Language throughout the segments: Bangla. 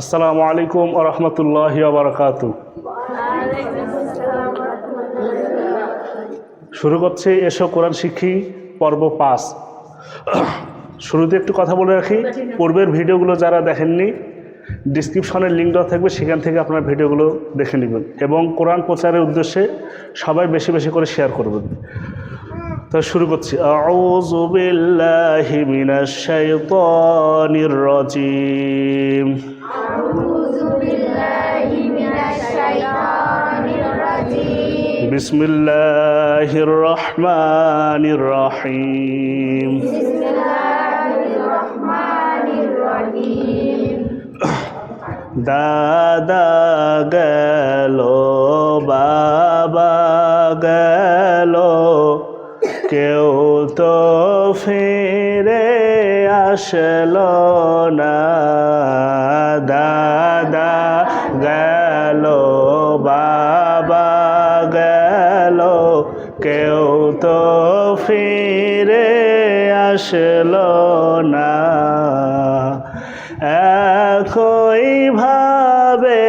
আসসালামু আলাইকুম আ রহমতুল্লাহ বারকাত শুরু করছে, এসো কোরআন শিখি, পর্ব পাঁচ। শুরুতে একটু কথা বলে রাখি, পূর্বের ভিডিওগুলো যারা দেখেননি ডিসক্রিপশনের লিঙ্ক দেওয়া থাকবে, সেখান থেকে আপনার ভিডিওগুলো দেখে নেবেন এবং কোরআন প্রচারের উদ্দেশ্যে সবাই বেশি বেশি করে শেয়ার করবেন। তো শুরু করছি। আউযু মিনাশ শাইতানির أعوذ بالله من الشيطان الرجيم বিসমিল্লাহির রহমানির রহিম بسم الله الرحمن الرحيم দাদা গেল বাবা গেল কেউ তো ফিরে আসলো না। দাদা গেল বাবা গেল কেউ তো ফিরে আসলো না। একই ভাবে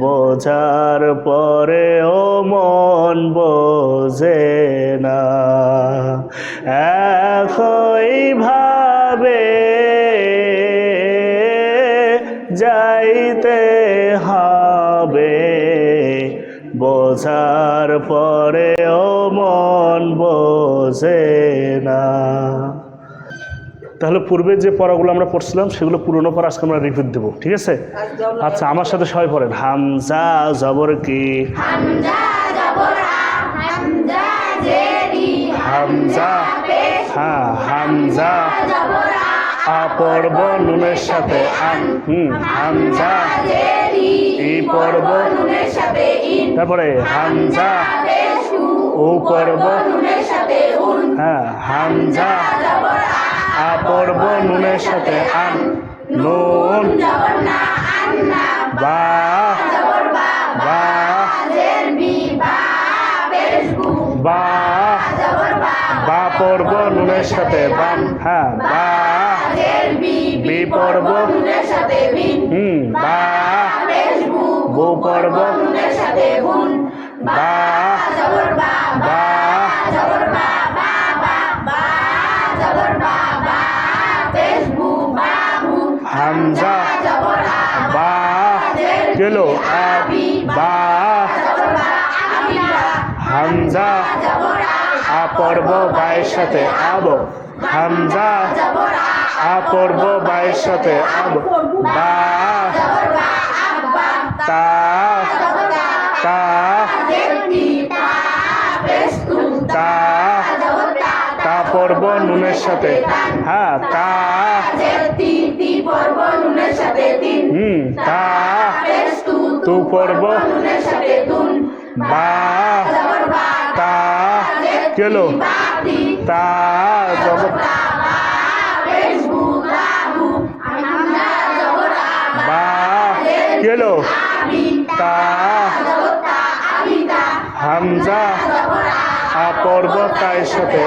বোঝার পরেও মন বোঝে না। একই ভাবে যাইতে হবে। বোঝার পরেও মন বোঝে না। তাহলে পূর্বে যে পড়াগুলো আমরা পড়ছিলাম সেগুলো পুরনো পড়া আজকে আমরা রিপিট দেবো ঠিক আছে? আচ্ছা আমার সাথে সবাই পড়েন। হামজা জবর কি? হামজা হ্যাঁ হামজা নুনের সাথে হামজা। ই ইন। তারপরে হামজা ও উন। হ্যাঁ হামজা। আ নুনের সাথে আন নুন। বা বা বা বা বা বা বা নুনের সাথে বাম হ্যাঁ বা জের বি বি পড়ব নুনের সাথে বিন হুম বা বেশু বু পড়ব নুনের সাথে বুন বা জবর বা বা জবর বা বা বা বা জবর বা বা বেশু বাবু হামজা জবর আ বা আ বা হামজা জবর আ আ বায়ের সাথে আব। হামজা জবর আ আ বায়ের সাথে আব। বা, তা তা তা তা পড়ব নুনের সাথে। হ্যাঁ তা পর্ব হুম, তা তু তুন বা তা কেলো। তা বা কেলো। তা হামজা জবর আ আ পর্ব তায়ের সাথে।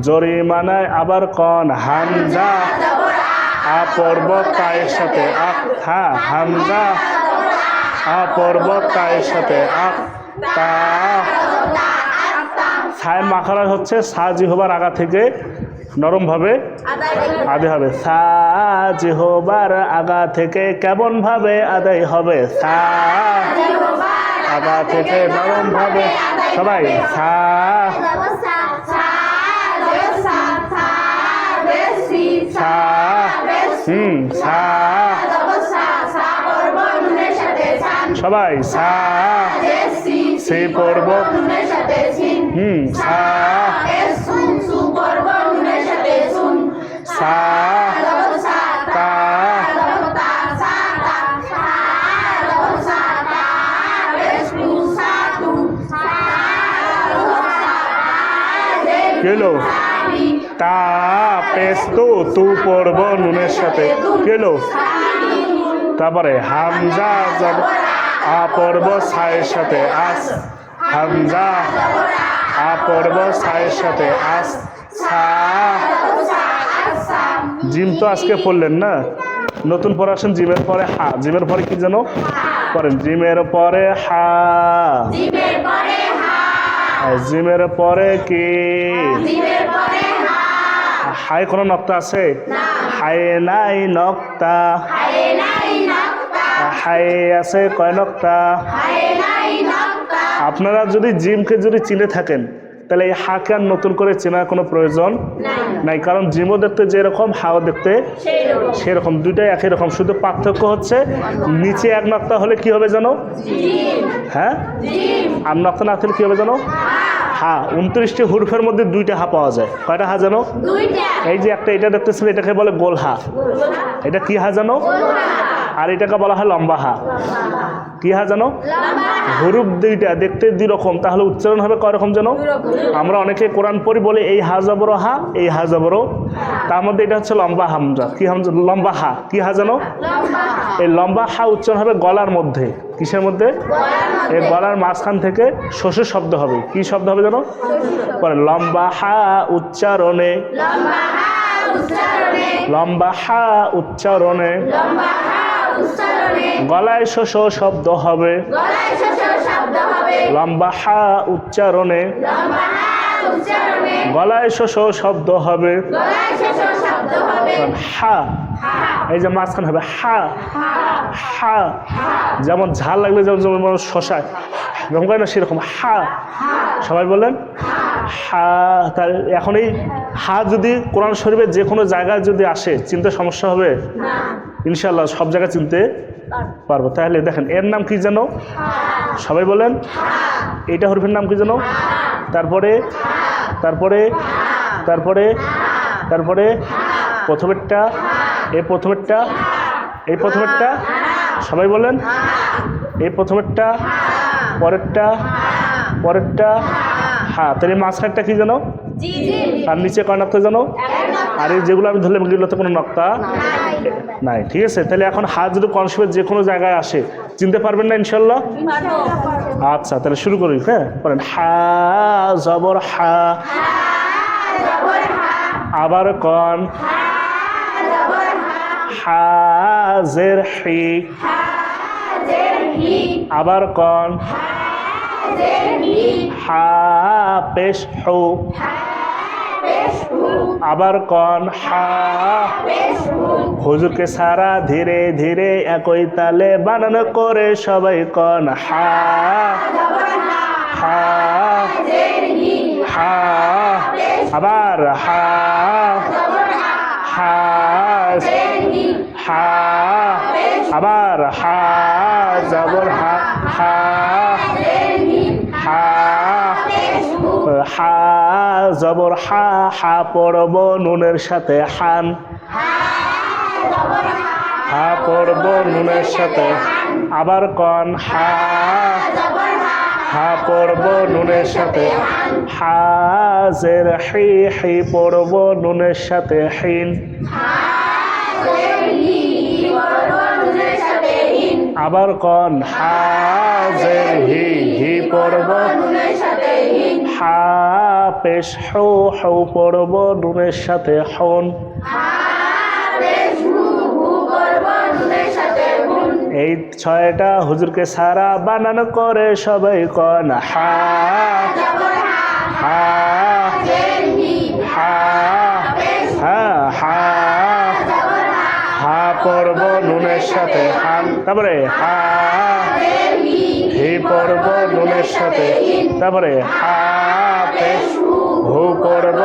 জরিমানায় আবার কন। হামজা জবর আ আ পর্ব তায়ের সাথে। আপ হ্যাঁ হামজা আ পর্ব তায়ের সাথে তা মাখারা হচ্ছে সাজি হবার আগা থেকে নরমভাবে আদায় হবে। সাজি হবার আগা থেকে কেমন ভাবে আদায় হবে? সা আগা থেকে নরম ভাবে সবাই সা সা সা সা সা সা, হুম, সা জবর সা সা পর্ব নুনের সাথে সান সবাই, সা, সে পর্ব। হুম, সা, সু, তা জবর তা, পেস্তু, তু পড়ব নুনের সাথে। কেলো তারপরে হামজা যাব আ পড়ব ছায়ের সাথে আস। হামজা পড়ব সায়ের সাথে আস। সা। জিম তো আজকে পড়লেন না? নতুন আসেন জিমের পরে হা। জিমের পরে কি যেন পড়েন জিমের পরে হা। জিমের পরে কি? হাই কোনো নক্তা আছে? হাই হায় নাই নক্তা। হাই আছে কয় নক্তা? আপনারা যদি জিমকে যদি চিনে থাকেন তাহলে এই হাকে আর নতুন করে চেনার কোনো প্রয়োজন নাই। কারণ জিমও দেখতে যেরকম হাও দেখতে সেরকম দুইটাই একই রকম। শুধু পার্থক্য হচ্ছে নিচে এক নক্তা হলে কি হবে জানো? হ্যাঁ? আর নক্তা না থাকলে কি হবে জানো? হা। উনত্রিশটি হুরফের মধ্যে দুইটা হা পাওয়া যায়। কয়টা হা জানো? এই যে একটা এটা দেখতেছেন এটাকে বলে গোল হা। এটা কি হা জানো? আর এটাকে বলা হয় লম্বা হা। কি হা জানো? হুরুফ দুইটা, দেখতে দুই রকম তাহলে উচ্চারণ হবে কয় রকম যেন আমরা অনেকে কোরআন পড়ি বলে এই হা জবর হা, এই হা জবর তার মধ্যে এটা হচ্ছে লম্বা হামজা। কি হামজা? লম্বা হা। কি হা জানো? এই লম্বা হা উচ্চারণ হবে গলার মধ্যে। কিসের মধ্যে? এই গলার মাঝখান থেকে শস্য শব্দ হবে। কি শব্দ হবে জানো? পরে লম্বা হা উচ্চারণে। লম্বা হা উচ্চারণে। গলায় শস্য শব্দ হবে। গলায় শেষ শব্দ হবে। লম্বা হা উচ্চারণে। লম্বা হা উচ্চারণে। গলায় শস্য শব্দ হবে। গলায় শেষ শব্দ হবে। হা। হা। এই যে মাঝখানে হবে হা। হা। যেমন ঝাল লাগলে যেমন যেমন শশায়। করে না সেরকম। হা। সবাই বলেন হা তার এখন এই হা যদি কোরআন শরীফের যে কোনো জায়গায় যদি আসে চিনতে সমস্যা হবে? ইনশাল্লাহ সব জায়গায় চিনতে পারব। তাহলে দেখেন এর নাম কি যেন? সবাই বলেন? এইটা হরফের নাম কি যেন? তারপরে? তারপরে? তারপরে? তারপরে? প্রথমেরটা? এই প্রথমেরটা? এই প্রথমেরটা? সবাই বলেন? এই প্রথমেরটা? পরেরটা? পরেরটা হ্যাঁ তাহলে মাঝখানটা কি যেন জি জি। আর নিচে কয় নক্তা যেন আর এই যেগুলো আমি ধরলাম এগুলোতে কোনো নক্তা? নাই ঠিক আছে? তাহলে এখন হাত যদি কনসেপ্টের যে কোনো জায়গায় আসে চিনতে পারবেন না ইনশাল্লাহ আচ্ছা তাহলে শুরু করি হ্যাঁ? বলেন হা জবর হা। আবার কন হাজের হি। আবার কন হা আবার কন হা হুজুরকে সারা ধীরে ধীরে একই তালে বানানো করে সবাই কন হা। হা। হা। আবার হা। হা। হা। আবার হা। জবর হা হা হা জবর হা হা পড়ব নুনের সাথে হান। হা পড়ব নুনের সাথে আবার কন। হা হা পড়ব নুনের সাথে হাজের হি হি পড়ব নুনের সাথে হিন। আবার কন। হি পেশ হৌ হৌ পড়ব নুনের সাথে হন। এই ছয়টা হুজুরকে সারা বানানো করে সবাই কন। হা হা হ্যাঁ হা হা পর্ব নুনের সাথে হান তারপরে হা। হি পর্ব নুনের সাথে। তারপরে হা। হু পর্ব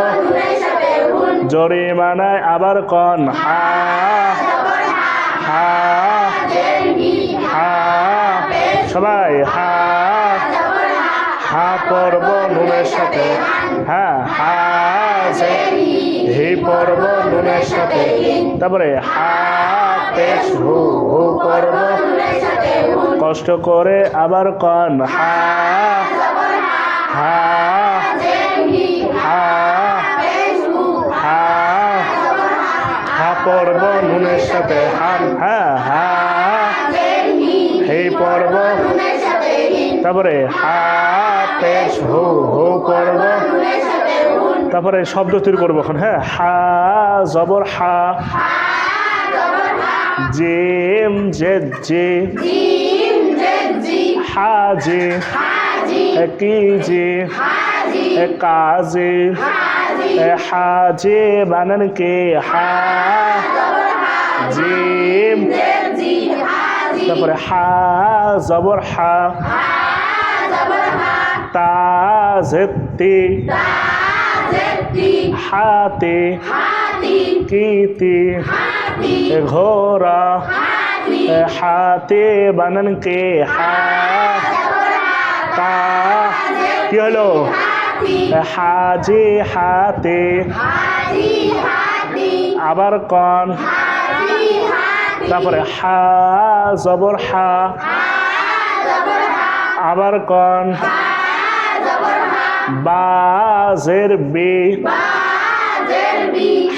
জরিমানায় আবার কন। হা। হা। হা। সবাই হা। হা পর্ব নুনের সাথে। হ্যাঁ হা। হি পর্ব নুনের সাথে। তারপরে হা। পেশ হু হু কষ্ট করে আবার কন। হা হা হা হা হা পর্ব নুনের সাথে হান হ্যাঁ হা, হে পর্ব। তারপরে হা পেশ হু হু, পর্ব। তারপরে শব্দ তৈরি করব এখন হ্যাঁ হা, জবর, হা জেম জে জে জিম জেজি হা জে। হাজি এ কি জে কাজে হাজে বানান কে হা। জিম। তারপরে হা, জবর হা। জবর তা জেতে জেতি হাতে। কিতে। হাতি ঘোরা হাতি এ হাতে বানান কে হা তা কি হলো? হাজে হাতে, আবার কন। তারপরে হা, জবর হা হা আবার কন। বাজের বে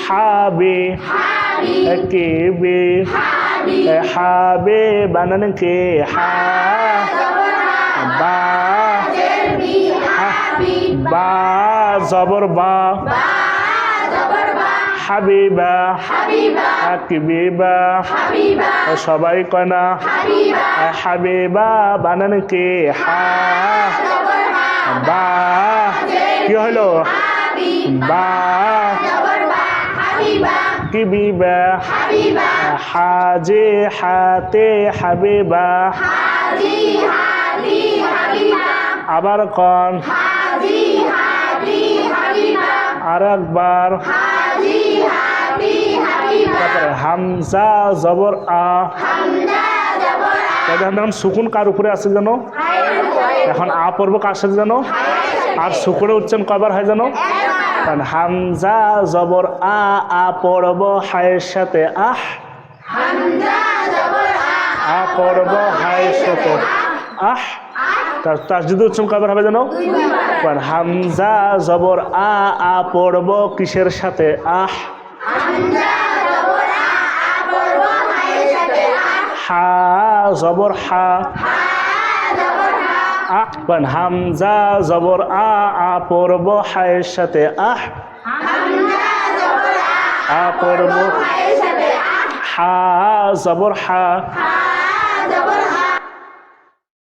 হাবে হাবি কে বে হাবি বানান কে হা বা বি হাবি বা জবর বা হাবিবা হাকিবিবা সবাই কনা হাবিবা বানান কে হা বা কি হলো বা জবর বা হাবিবা। কিবিবা হাবিবা। হাজে হাতে হাবিবা। আবার কন। আর একবার। তারপরে হামজা জবর আ। এখন সুকুন কার উপরে আছে জানো এখন আ পর্ব কার সাথে জানো আর সুকুনের উচ্চারণ কয়বার হয় জানো কারণ হামজা জবর আ আ পড়ব হায়ের সাথে আহ। আ পড়ব হায়ের সাথে আহ। তার যদি উচ্চারণ কয়বার হবে জানো কারণ হামজা জবর আ আ পড়ব কিসের সাথে আহ। হা জবর হা আহ কারণ হামজা জবর আ আ পড়ব হায়ের সাথে আহ। আ পড়ব হা জবর হা।